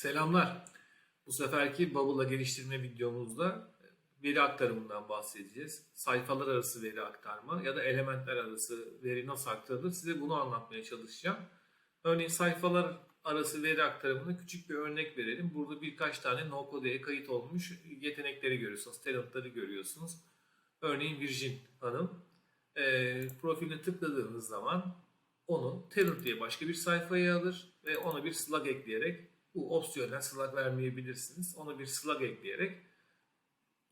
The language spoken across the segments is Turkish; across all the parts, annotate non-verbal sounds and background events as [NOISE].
Selamlar. Bu seferki Bubble'la geliştirme videomuzda veri aktarımından bahsedeceğiz. Sayfalar arası veri aktarma ya da elementler arası veri nasıl aktarılır size bunu anlatmaya çalışacağım. Örneğin sayfalar arası veri aktarımına küçük bir örnek verelim. Burada birkaç tane no-code'ye kayıt olmuş yetenekleri görüyorsunuz, talentları görüyorsunuz. Örneğin Virgin Hanım. E, profiline tıkladığınız zaman onu talent diye başka bir sayfaya alır ve ona bir slug ekleyerek bu opsiyonel slug vermeyebilirsiniz. Ona bir slug ekleyerek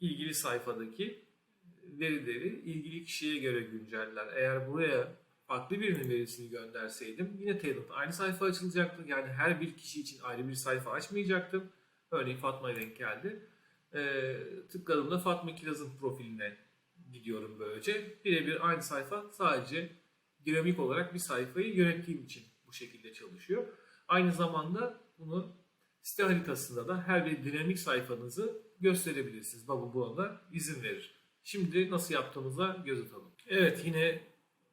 ilgili sayfadaki verileri ilgili kişiye göre günceller. Eğer buraya farklı birinin verisini gönderseydim yine talent aynı sayfa açılacaktı. Yani her bir kişi için ayrı bir sayfa açmayacaktım. Örneğin Fatma'ya denk geldi. Ee, tıkladığımda Fatma Kiraz'ın profiline gidiyorum böylece. Birebir aynı sayfa sadece dinamik olarak bir sayfayı yönettiğim için bu şekilde çalışıyor. Aynı zamanda bunu site haritasında da her bir dinamik sayfanızı gösterebilirsiniz. Bubble buna da izin verir. Şimdi nasıl yaptığımıza göz atalım. Evet yine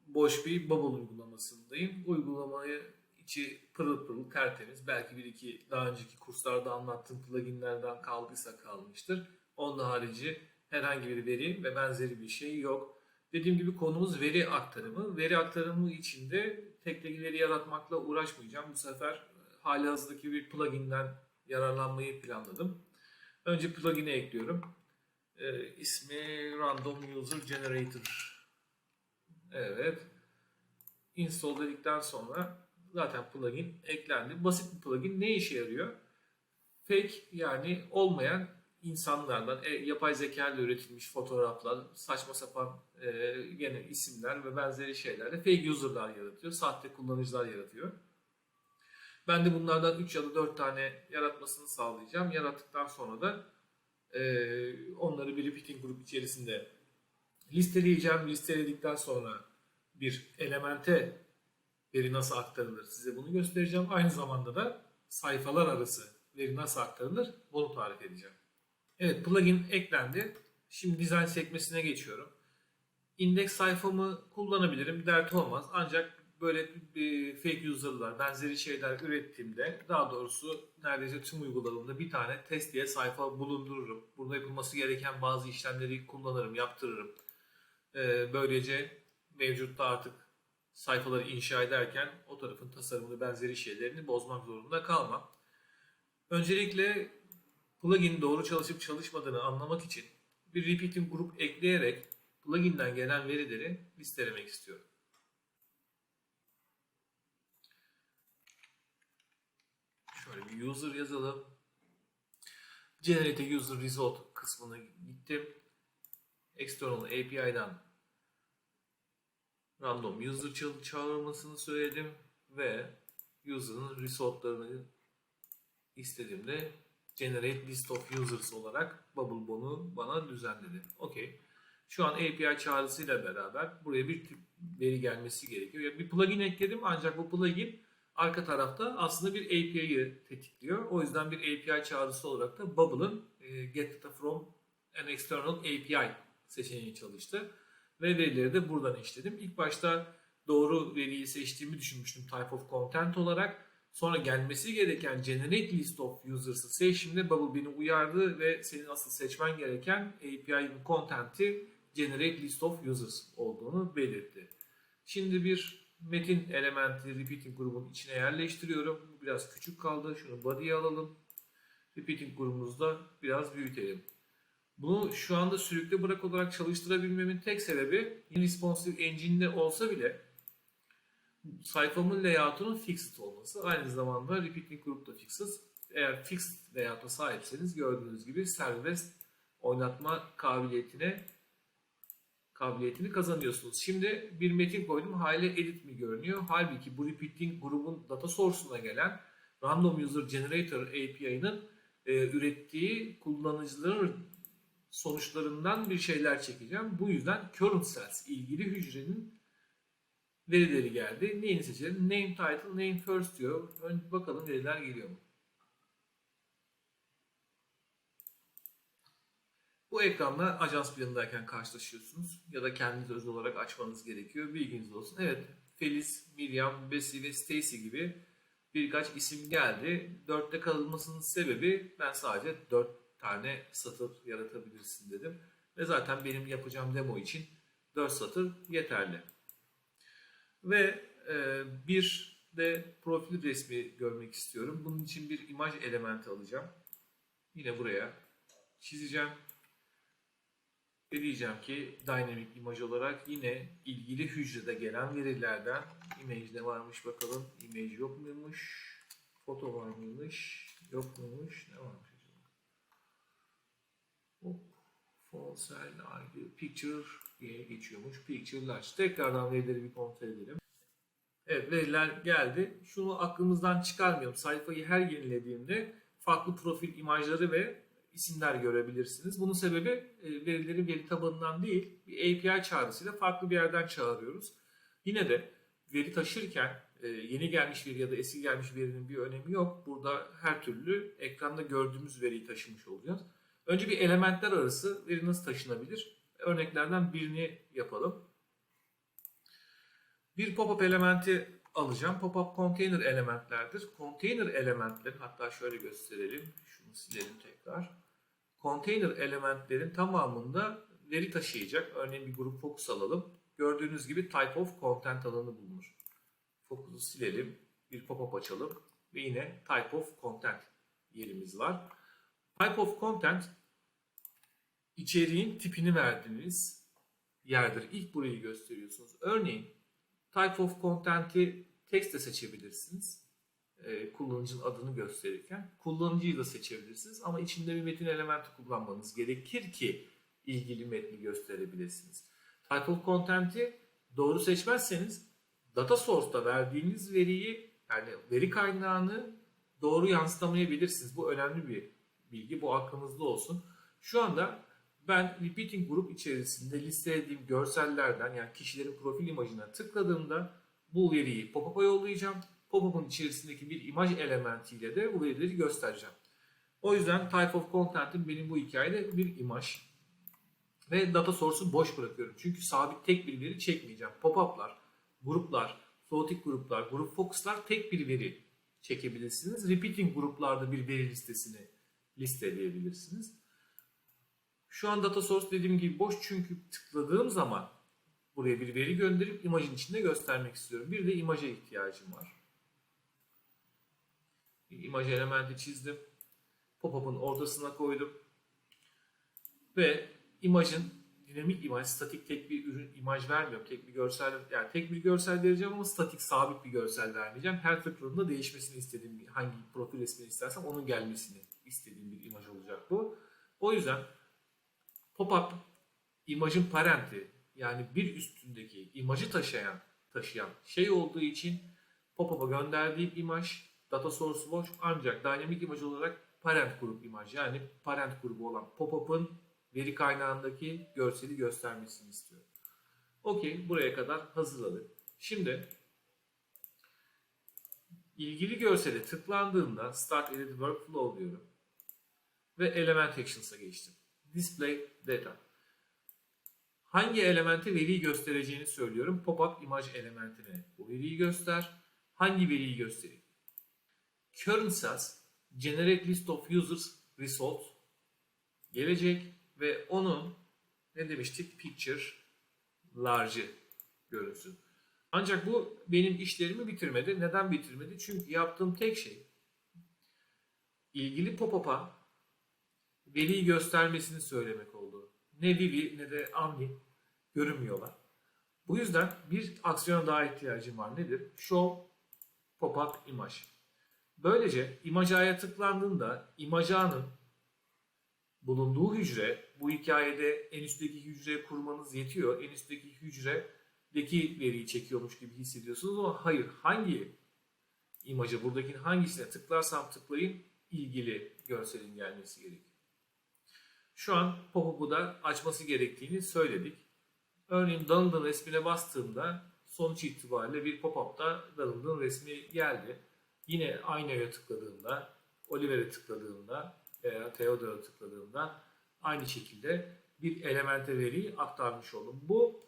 boş bir Bubble uygulamasındayım. Uygulamayı içi pırıl pırıl tertemiz. Belki bir iki daha önceki kurslarda anlattığım pluginlerden kaldıysa kalmıştır. Onun harici herhangi bir veri ve benzeri bir şey yok. Dediğim gibi konumuz veri aktarımı. Veri aktarımı içinde tek tek veri yaratmakla uğraşmayacağım. Bu sefer hali hazırdaki bir pluginden yararlanmayı planladım. Önce plugin'e ekliyorum. Ee, ismi Random User Generator. Evet. Install dedikten sonra zaten plugin eklendi. Basit bir plugin ne işe yarıyor? Fake yani olmayan insanlardan e, yapay zeka ile üretilmiş fotoğraflar, saçma sapan e, gene isimler ve benzeri şeylerle fake user'lar yaratıyor. Sahte kullanıcılar yaratıyor. Ben de bunlardan 3 ya da 4 tane yaratmasını sağlayacağım. Yarattıktan sonra da e, onları bir repeating grup içerisinde listeleyeceğim. Listeledikten sonra bir elemente veri nasıl aktarılır size bunu göstereceğim. Aynı zamanda da sayfalar arası veri nasıl aktarılır bunu tarif edeceğim. Evet plugin eklendi. Şimdi dizayn sekmesine geçiyorum. İndeks sayfamı kullanabilirim. Dert olmaz. Ancak böyle bir fake user'lar, benzeri şeyler ürettiğimde daha doğrusu neredeyse tüm uygulamamda bir tane test diye sayfa bulundururum. Burada yapılması gereken bazı işlemleri kullanırım, yaptırırım. Ee, böylece mevcutta artık sayfaları inşa ederken o tarafın tasarımını benzeri şeylerini bozmak zorunda kalmam. Öncelikle plugin doğru çalışıp çalışmadığını anlamak için bir repeating grup ekleyerek pluginden gelen verileri listelemek istiyorum. Şöyle bir user yazalım. Generate user result kısmına gittim. External API'den random user ça- çağırmasını söyledim ve user'ın resultlarını istediğimde generate list of users olarak Bubblebon'u bana düzenledi. Okey. Şu an API çağrısıyla beraber buraya bir veri gelmesi gerekiyor. Bir plugin ekledim ancak bu plugin arka tarafta aslında bir API'yi tetikliyor. O yüzden bir API çağrısı olarak da Bubble'ın e, get data from an external API seçeneği çalıştı. Ve verileri de buradan işledim. İlk başta doğru veriyi seçtiğimi düşünmüştüm type of content olarak. Sonra gelmesi gereken generate list of users'ı seçtiğimde Bubble beni uyardı ve senin asıl seçmen gereken API'nin content'i generate list of users olduğunu belirtti. Şimdi bir metin elementi repeating grubun içine yerleştiriyorum. Biraz küçük kaldı. Şunu body'ye alalım. Repeating grubumuzda biraz büyütelim. Bunu şu anda sürükle bırak olarak çalıştırabilmemin tek sebebi responsive engine'de olsa bile sayfamın layout'unun fixed olması. Aynı zamanda repeating group da fixed. Eğer fixed layout'a sahipseniz gördüğünüz gibi serbest oynatma kabiliyetine kabiliyetini kazanıyorsunuz. Şimdi bir metin koydum. Hale edit mi görünüyor? Halbuki bu repeating grubun data source'una gelen Random User Generator API'nin e, ürettiği kullanıcıların sonuçlarından bir şeyler çekeceğim. Bu yüzden current cells ilgili hücrenin verileri geldi. Neyini seçelim? Name title, name first diyor. Önce bakalım veriler geliyor mu? Bu ekranla ajans planındayken karşılaşıyorsunuz ya da kendiniz özel olarak açmanız gerekiyor. Bilginiz olsun. Evet, Feliz, Miriam, Bessie ve Stacy gibi birkaç isim geldi. Dörtte kalmasının sebebi ben sadece dört tane satır yaratabilirsin dedim. Ve zaten benim yapacağım demo için dört satır yeterli. Ve e, bir de profil resmi görmek istiyorum. Bunun için bir imaj elementi alacağım. Yine buraya çizeceğim. Ve diyeceğim ki dynamic imaj olarak yine ilgili hücrede gelen verilerden image ne varmış bakalım. Image yok muymuş? Foto var mıymış? Yok muymuş? Ne varmış acaba? Hop. Fonsel ID Picture diye geçiyormuş. Picture Large. Tekrardan verileri bir kontrol edelim. Evet veriler geldi. Şunu aklımızdan çıkarmayalım. Sayfayı her yenilediğimde farklı profil imajları ve isimler görebilirsiniz. Bunun sebebi e, verileri veri tabanından değil bir API çağrısıyla farklı bir yerden çağırıyoruz. Yine de veri taşırken e, yeni gelmiş veri ya da eski gelmiş verinin bir önemi yok. Burada her türlü ekranda gördüğümüz veriyi taşımış olacağız. Önce bir elementler arası veri nasıl taşınabilir? Örneklerden birini yapalım. Bir pop-up elementi alacağım. Pop-up container elementlerdir. Container elementlerin hatta şöyle gösterelim. Şunu silelim tekrar. Container elementlerin tamamında veri taşıyacak. Örneğin bir grup focus alalım. Gördüğünüz gibi type of content alanı bulunur. Focus'u silelim. Bir pop-up açalım. Ve yine type of content yerimiz var. Type of content içeriğin tipini verdiğiniz yerdir. İlk burayı gösteriyorsunuz. Örneğin type of content'i text de seçebilirsiniz. Ee, kullanıcının adını gösterirken. Kullanıcıyı da seçebilirsiniz ama içinde bir metin elementi kullanmanız gerekir ki ilgili metni gösterebilirsiniz. Of content'i doğru seçmezseniz data source'da verdiğiniz veriyi yani veri kaynağını doğru yansıtamayabilirsiniz. Bu önemli bir bilgi. Bu aklınızda olsun. Şu anda ben repeating grup içerisinde listelediğim görsellerden yani kişilerin profil imajına tıkladığımda bu veriyi pop-up'a yollayacağım. Pop-up'ın içerisindeki bir imaj elementiyle de bu verileri göstereceğim. O yüzden type of content'im benim bu hikayede bir imaj. Ve data source'u boş bırakıyorum. Çünkü sabit tek bir veri çekmeyeceğim. Pop-up'lar, gruplar, floating gruplar, grup focus'lar tek bir veri çekebilirsiniz. Repeating gruplarda bir veri listesini listeleyebilirsiniz. Şu an data source dediğim gibi boş çünkü tıkladığım zaman buraya bir veri gönderip imajın içinde göstermek istiyorum. Bir de imaja ihtiyacım var. Bir imaj elementi çizdim. Pop-up'ın ortasına koydum. Ve imajın dinamik imaj, statik tek bir ürün imaj vermiyorum. Tek bir görsel, yani tek bir görsel vereceğim ama statik sabit bir görsel vermeyeceğim. Her tıkladığımda değişmesini istediğim hangi profil resmini istersem onun gelmesini istediğim bir imaj olacak bu. O yüzden pop-up imajın parenti yani bir üstündeki imajı taşıyan taşıyan şey olduğu için pop-up'a gönderdiğim imaj data source boş ancak dynamic imaj olarak parent grup imaj yani parent grubu olan pop-up'ın veri kaynağındaki görseli göstermesini istiyorum. Okey buraya kadar hazırladık. Şimdi ilgili görsele tıklandığında Start Edit Workflow diyorum ve Element Actions'a geçtim. Display Data. Hangi elemente veriyi göstereceğini söylüyorum. Pop-up imaj elementine bu veriyi göster. Hangi veriyi göstereyim? Current cells generate list of users result gelecek ve onun ne demiştik? Picture large'ı görünsün. Ancak bu benim işlerimi bitirmedi. Neden bitirmedi? Çünkü yaptığım tek şey ilgili pop-up'a veriyi göstermesini söylemek oldu. Ne Vivi ne de Amni görünmüyorlar. Bu yüzden bir aksiyona daha ihtiyacım var. Nedir? Show pop-up imaj. Böylece imaj A'ya tıklandığında imaj A'nın bulunduğu hücre bu hikayede en üstteki hücreye kurmanız yetiyor. En üstteki hücredeki veriyi çekiyormuş gibi hissediyorsunuz ama hayır hangi imaja buradakinin hangisine tıklarsam tıklayın ilgili görselin gelmesi gerekiyor. Şu an pop-up'u da açması gerektiğini söyledik. Örneğin Donald'ın resmine bastığımda sonuç itibariyle bir pop-up'ta Donald'ın resmi geldi. Yine aynaya tıkladığımda, Oliver'e tıkladığımda veya Theodore'a tıkladığımda aynı şekilde bir elemente veriyi aktarmış oldum. Bu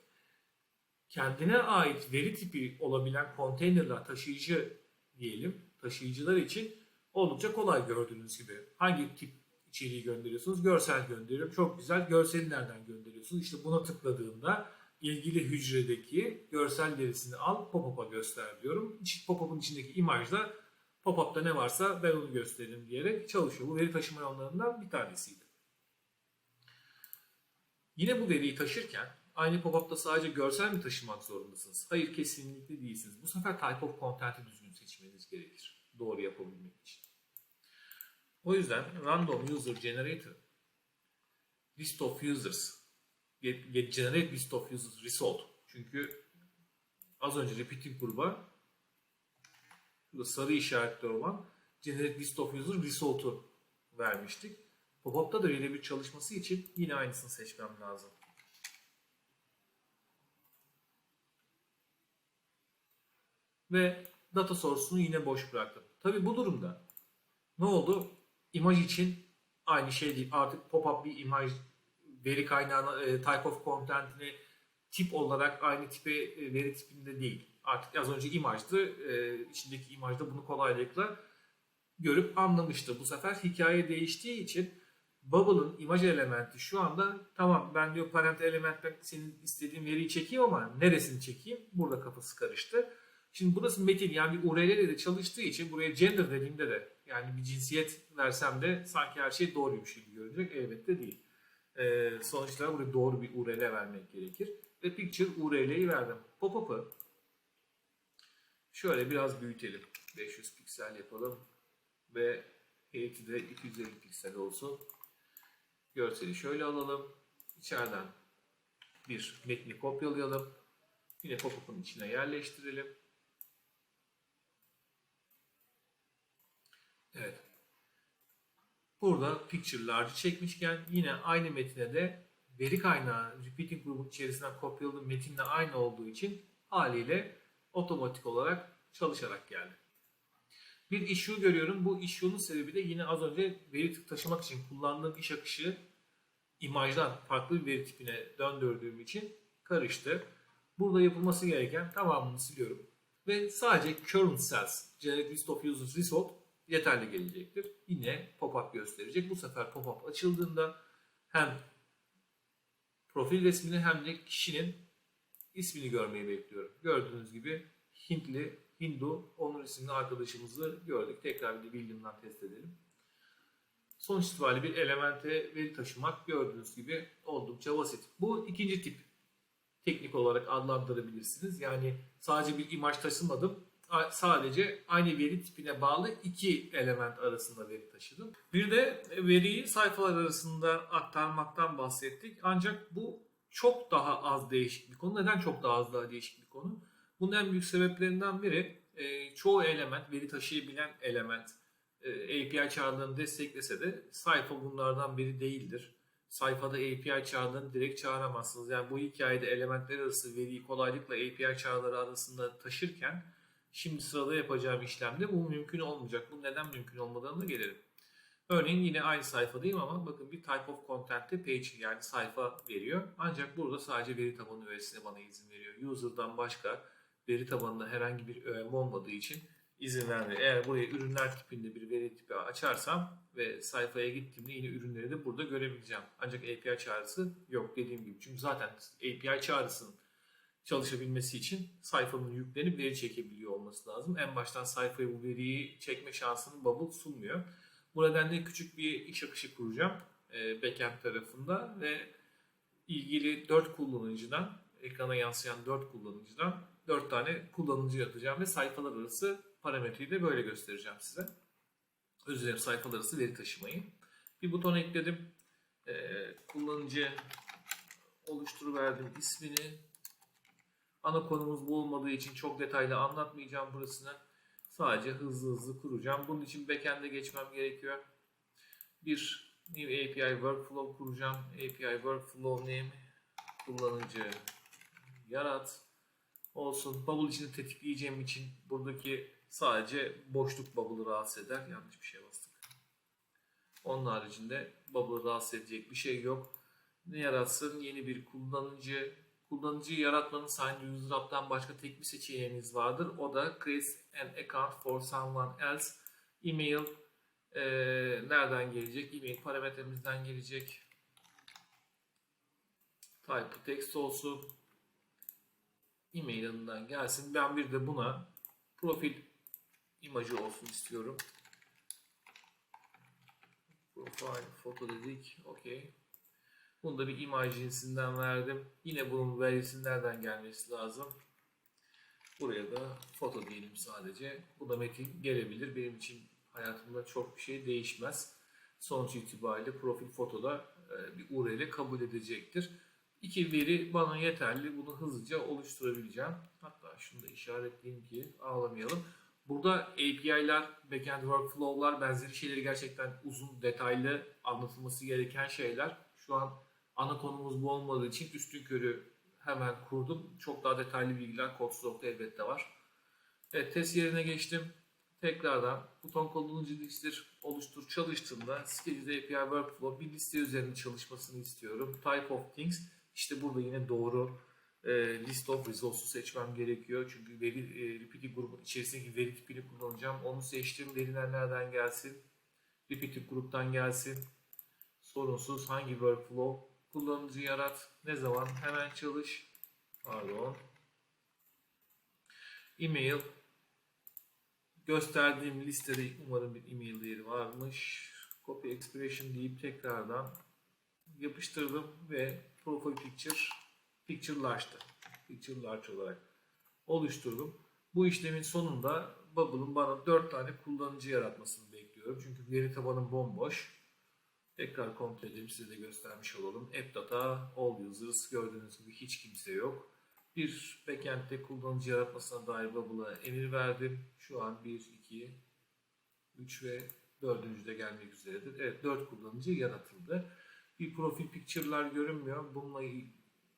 kendine ait veri tipi olabilen konteynerler taşıyıcı diyelim taşıyıcılar için oldukça kolay gördüğünüz gibi. Hangi tip içeriği gönderiyorsunuz? Görsel gönderiyorum. Çok güzel. Görseli nereden gönderiyorsunuz? İşte buna tıkladığımda ilgili hücredeki görsel verisini al pop-up'a göster diyorum. İşte Pop-up'un içindeki imajda pop-up'ta ne varsa ben onu gösteririm diyerek çalışıyor. Bu veri taşıma yollarından bir tanesiydi. Yine bu veriyi taşırken aynı pop-up'ta sadece görsel mi taşımak zorundasınız? Hayır kesinlikle değilsiniz. Bu sefer type of content'i düzgün seçmeniz gerekir. Doğru yapabilmek için. O yüzden random user generator list of users generate list of users result. Çünkü az önce repeating gruba sarı işaretler olan generate list of user result'u vermiştik. Pop-up'ta da öyle bir çalışması için yine aynısını seçmem lazım. Ve data source'unu yine boş bıraktım. Tabi bu durumda ne oldu? İmaj için aynı şey değil. Artık pop-up bir imaj veri kaynağına type of content'ini tip olarak aynı tipe e, veri tipinde değil. Artık az önce imajdı. E, içindeki imajda bunu kolaylıkla görüp anlamıştı. Bu sefer hikaye değiştiği için Bubble'ın imaj elementi şu anda tamam ben diyor parent elementten senin istediğin veriyi çekeyim ama neresini çekeyim? Burada kafası karıştı. Şimdi burası metin yani bir URL ile de çalıştığı için buraya gender dediğimde de yani bir cinsiyet versem de sanki her şey doğruymuş gibi görünecek. Elbette değil. Ee, sonuçta buraya doğru bir URL vermek gerekir. Ve picture URL'yi verdim. Pop-up'ı şöyle biraz büyütelim. 500 piksel yapalım. Ve eğiti de 250 piksel olsun. Görseli şöyle alalım. İçeriden bir metni kopyalayalım. Yine pop-up'ın içine yerleştirelim. Evet. Burada picture large çekmişken yine aynı metine de veri kaynağı repeating grubun içerisinden kopyaladığım metinle aynı olduğu için haliyle otomatik olarak çalışarak geldi. Bir issue görüyorum. Bu issue'nun sebebi de yine az önce veri taşımak için kullandığım iş akışı imajdan farklı bir veri tipine döndürdüğüm için karıştı. Burada yapılması gereken tamamını siliyorum. Ve sadece current cells, generic list of users result yeterli gelecektir. Yine pop-up gösterecek. Bu sefer pop-up açıldığında hem profil resmini hem de kişinin ismini görmeyi bekliyorum. Gördüğünüz gibi Hintli, Hindu, onun isimli arkadaşımızı gördük. Tekrar bir de bildiğimden test edelim. Sonuç itibariyle bir elemente veri taşımak gördüğünüz gibi oldukça basit. Bu ikinci tip teknik olarak adlandırabilirsiniz. Yani sadece bir imaj taşımadım. Sadece aynı veri tipine bağlı iki element arasında veri taşıdım. Bir de veriyi sayfalar arasında aktarmaktan bahsettik. Ancak bu çok daha az değişik bir konu. Neden çok daha az daha değişik bir konu? Bunun en büyük sebeplerinden biri e, çoğu element, veri taşıyabilen element e, API çağrılarını desteklese de sayfa bunlardan biri değildir. Sayfada API çağrılarını direkt çağıramazsınız. Yani bu hikayede elementler arası veriyi kolaylıkla API çağrıları arasında taşırken şimdi sırada yapacağım işlemde bu mümkün olmayacak. Bu neden mümkün olmadığını gelelim. Örneğin yine aynı sayfadayım ama bakın bir type of content'te page yani sayfa veriyor. Ancak burada sadece veri tabanı öğesine bana izin veriyor. User'dan başka veri tabanında herhangi bir öğem olmadığı için izin vermiyor. Eğer buraya ürünler tipinde bir veri tipi açarsam ve sayfaya gittiğimde yine ürünleri de burada görebileceğim. Ancak API çağrısı yok dediğim gibi. Çünkü zaten API çağrısının çalışabilmesi için sayfanın yüklenip veri çekebiliyor olması lazım. En baştan sayfaya bu veriyi çekme şansını Bubble sunmuyor. Bu nedenle küçük bir iş akışı kuracağım e, backend tarafında ve ilgili 4 kullanıcıdan, ekrana yansıyan 4 kullanıcıdan 4 tane kullanıcı atacağım ve sayfalar arası parametreyi de böyle göstereceğim size. Özür dilerim sayfalar arası veri taşımayı. Bir buton ekledim. Ee, kullanıcı oluşturuverdim ismini. Ana konumuz bu olmadığı için çok detaylı anlatmayacağım burasını. Sadece hızlı hızlı kuracağım. Bunun için backend'e geçmem gerekiyor. Bir new API workflow kuracağım. API workflow name kullanıcı yarat olsun. Bubble içini tetikleyeceğim için buradaki sadece boşluk bubble'ı rahatsız eder. Yanlış bir şey bastık. Onun haricinde bubble'ı rahatsız edecek bir şey yok. Ne yaratsın? Yeni bir kullanıcı kullanıcıyı yaratmanın Sign User App'tan başka tek bir seçeneğiniz vardır. O da Create an account for someone else. E-mail e, nereden gelecek? E-mail parametremizden gelecek. Type text olsun. E-mail adından gelsin. Ben bir de buna profil imajı olsun istiyorum. Profile foto dedik. Okey. Bunu da bir imaj cinsinden verdim. Yine bunun verisi nereden gelmesi lazım? Buraya da foto diyelim sadece. Bu da metin gelebilir. Benim için hayatımda çok bir şey değişmez. Sonuç itibariyle profil fotoda e, bir URL kabul edecektir. İki veri bana yeterli. Bunu hızlıca oluşturabileceğim. Hatta şunu da işaretleyeyim ki ağlamayalım. Burada API'ler, backend workflow'lar benzeri şeyleri gerçekten uzun, detaylı anlatılması gereken şeyler. Şu an ana konumuz bu olmadığı için üstün körü hemen kurdum. Çok daha detaylı bilgiler Codeslog'da elbette var. Evet, test yerine geçtim. Tekrardan buton kullanıcı listedir oluştur çalıştığında Schedule API Workflow bir liste üzerinde çalışmasını istiyorum. Type of Things işte burada yine doğru e, list of resource'u seçmem gerekiyor. Çünkü veri e, repeating grubun içerisindeki veri tipini kullanacağım. Onu seçtim. Veriler nereden gelsin? Repeating gruptan gelsin. Sorunsuz hangi workflow? Kullanıcı yarat. Ne zaman? Hemen çalış. Pardon. E-mail. Gösterdiğim listede umarım bir e-mail değeri varmış. Copy expression deyip tekrardan yapıştırdım ve profile picture picture'laştı. Picture large olarak oluşturdum. Bu işlemin sonunda Bubble'ın bana 4 tane kullanıcı yaratmasını bekliyorum. Çünkü veri tabanım bomboş. Tekrar kontrol edelim size de göstermiş olalım. App data, all users gördüğünüz gibi hiç kimse yok. Bir backend'de kullanıcı yaratmasına dair Bubble'a emir verdim. Şu an 1, 2, 3 ve 4. de gelmek üzeredir. Evet 4 kullanıcı yaratıldı. Bir profil picture'lar görünmüyor. Bununla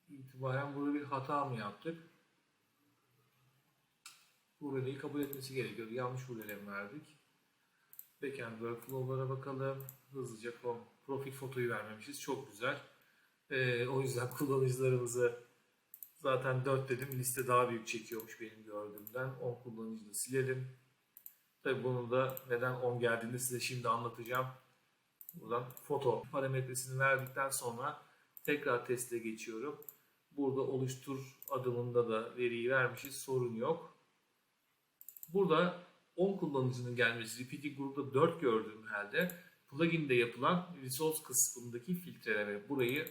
itibaren burada bir hata mı yaptık? URL'yi kabul etmesi gerekiyordu. Yanlış URL verdik. Backend workflow'lara bakalım. Hızlıca pro- profil fotoyu vermemişiz. Çok güzel. Ee, o yüzden [LAUGHS] kullanıcılarımızı zaten 4 dedim. Liste daha büyük çekiyormuş benim gördüğümden. 10 kullanıcıyı da silelim. Tabii bunu da neden 10 geldiğini size şimdi anlatacağım. Buradan foto parametresini verdikten sonra tekrar teste geçiyorum. Burada oluştur adımında da veriyi vermişiz. Sorun yok. Burada 10 kullanıcının gelmesi, repeating grupta 4 gördüğüm halde plugin'de yapılan resource kısmındaki filtreleme. Burayı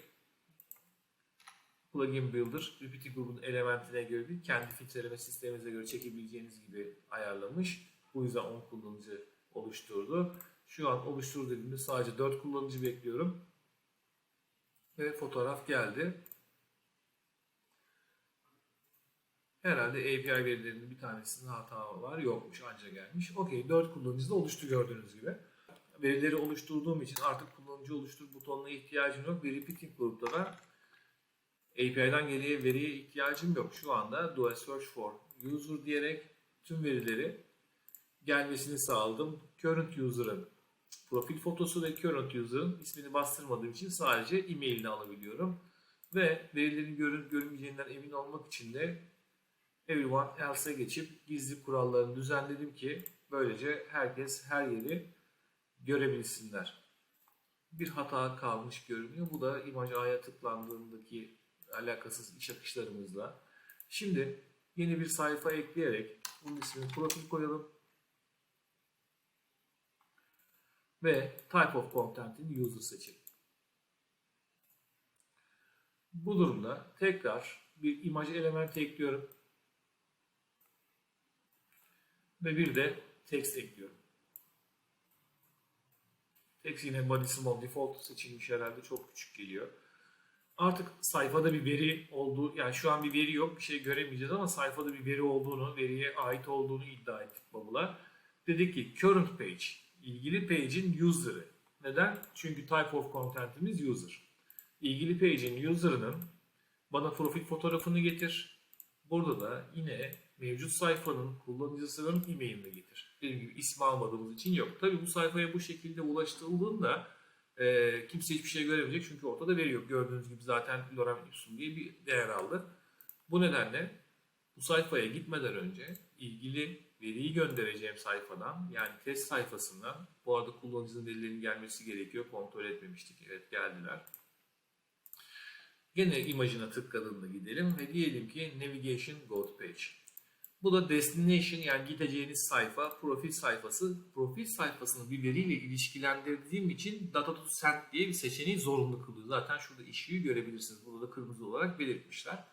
plugin builder, repeating grubun elementine göre değil, kendi filtreleme sisteminize göre çekebileceğiniz gibi ayarlamış. Bu yüzden 10 kullanıcı oluşturdu. Şu an oluştur dediğimde sadece 4 kullanıcı bekliyorum. Ve fotoğraf geldi. Herhalde API verilerinin bir tanesinde hata var. Yokmuş anca gelmiş. Okey 4 kullanıcı da oluştu gördüğünüz gibi. Verileri oluşturduğum için artık kullanıcı oluştur butonuna ihtiyacım yok. Ve repeating grupta da API'den geriye veriye ihtiyacım yok. Şu anda do a search for user diyerek tüm verileri gelmesini sağladım. Current user'ın profil fotosu ve current user'ın ismini bastırmadığım için sadece e-mailini alabiliyorum. Ve verilerin görün görünmeyeceğinden emin olmak için de everyone else'e geçip gizli kurallarını düzenledim ki böylece herkes her yeri görebilsinler. Bir hata kalmış görünüyor. Bu da imaj A'ya tıklandığındaki alakasız iş akışlarımızla. Şimdi yeni bir sayfa ekleyerek bunun ismini profil koyalım. Ve type of content'in user seçelim. Bu durumda tekrar bir imaj elementi ekliyorum. Ve bir de text ekliyorum. Text yine body default seçilmiş herhalde çok küçük geliyor. Artık sayfada bir veri olduğu, yani şu an bir veri yok, bir şey göremeyeceğiz ama sayfada bir veri olduğunu, veriye ait olduğunu iddia ettik Bubble'a. Dedik ki current page, ilgili page'in user'ı. Neden? Çünkü type of content'imiz user. İlgili page'in user'ının bana profil fotoğrafını getir. Burada da yine mevcut sayfanın kullanıcısının e-mailini getir. Dediğim gibi ismi almadığımız için yok. Tabii bu sayfaya bu şekilde ulaştırıldığında Ee, kimse hiçbir şey göremeyecek çünkü ortada veri yok. Gördüğünüz gibi zaten lorem ipsum diye bir değer aldı. Bu nedenle bu sayfaya gitmeden önce ilgili veriyi göndereceğim sayfadan yani test sayfasından bu arada kullanıcının verilerinin gelmesi gerekiyor. Kontrol etmemiştik. Evet geldiler. Gene imajına tıkladığında gidelim ve diyelim ki Navigation Go Page. Bu da destination yani gideceğiniz sayfa, profil sayfası. Profil sayfasını bir veriyle ilişkilendirdiğim için data to send diye bir seçeneği zorunlu kılıyor. Zaten şurada işiği görebilirsiniz. Burada da kırmızı olarak belirtmişler.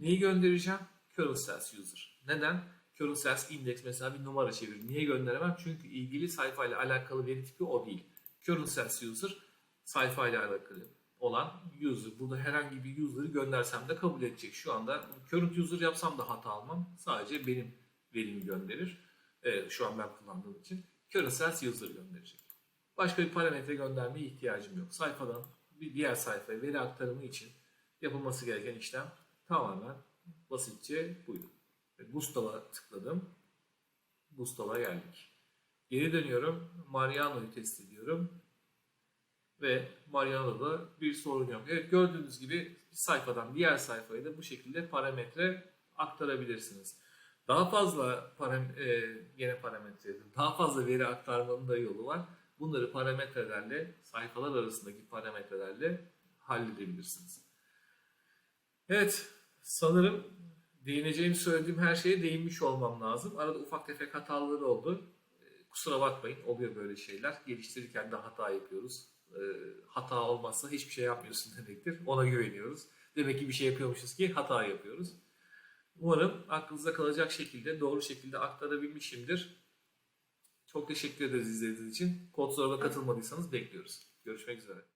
Neyi göndereceğim? Current Sales User. Neden? Current Sales Index mesela bir numara çevirir. Niye gönderemem? Çünkü ilgili sayfayla alakalı veri tipi o değil. Current Sales User sayfayla alakalı olan user. Burada herhangi bir user'ı göndersem de kabul edecek. Şu anda current user yapsam da hata almam. Sadece benim verimi gönderir. Evet, şu an ben kullandığım için. Current sales user gönderecek. Başka bir parametre göndermeye ihtiyacım yok. Sayfadan bir diğer sayfaya veri aktarımı için yapılması gereken işlem tamamen basitçe buydu. Gustav'a tıkladım. Gustav'a geldik. Geri dönüyorum. Mariano'yu test ediyorum ve Mariano'da bir sorun yok. Evet gördüğünüz gibi bir sayfadan diğer sayfaya da bu şekilde parametre aktarabilirsiniz. Daha fazla param e, yine parametre. Daha fazla veri aktarmanın da yolu var. Bunları parametrelerle, sayfalar arasındaki parametrelerle halledebilirsiniz. Evet, sanırım değineceğim söylediğim her şeye değinmiş olmam lazım. Arada ufak tefek hataları oldu. E, Kusura bakmayın, oluyor böyle şeyler. Geliştirirken de hata yapıyoruz e, hata olmazsa hiçbir şey yapmıyorsun demektir. Ona güveniyoruz. Demek ki bir şey yapıyormuşuz ki hata yapıyoruz. Umarım aklınızda kalacak şekilde, doğru şekilde aktarabilmişimdir. Çok teşekkür ederiz izlediğiniz için. Kod katılmadıysanız bekliyoruz. Görüşmek üzere.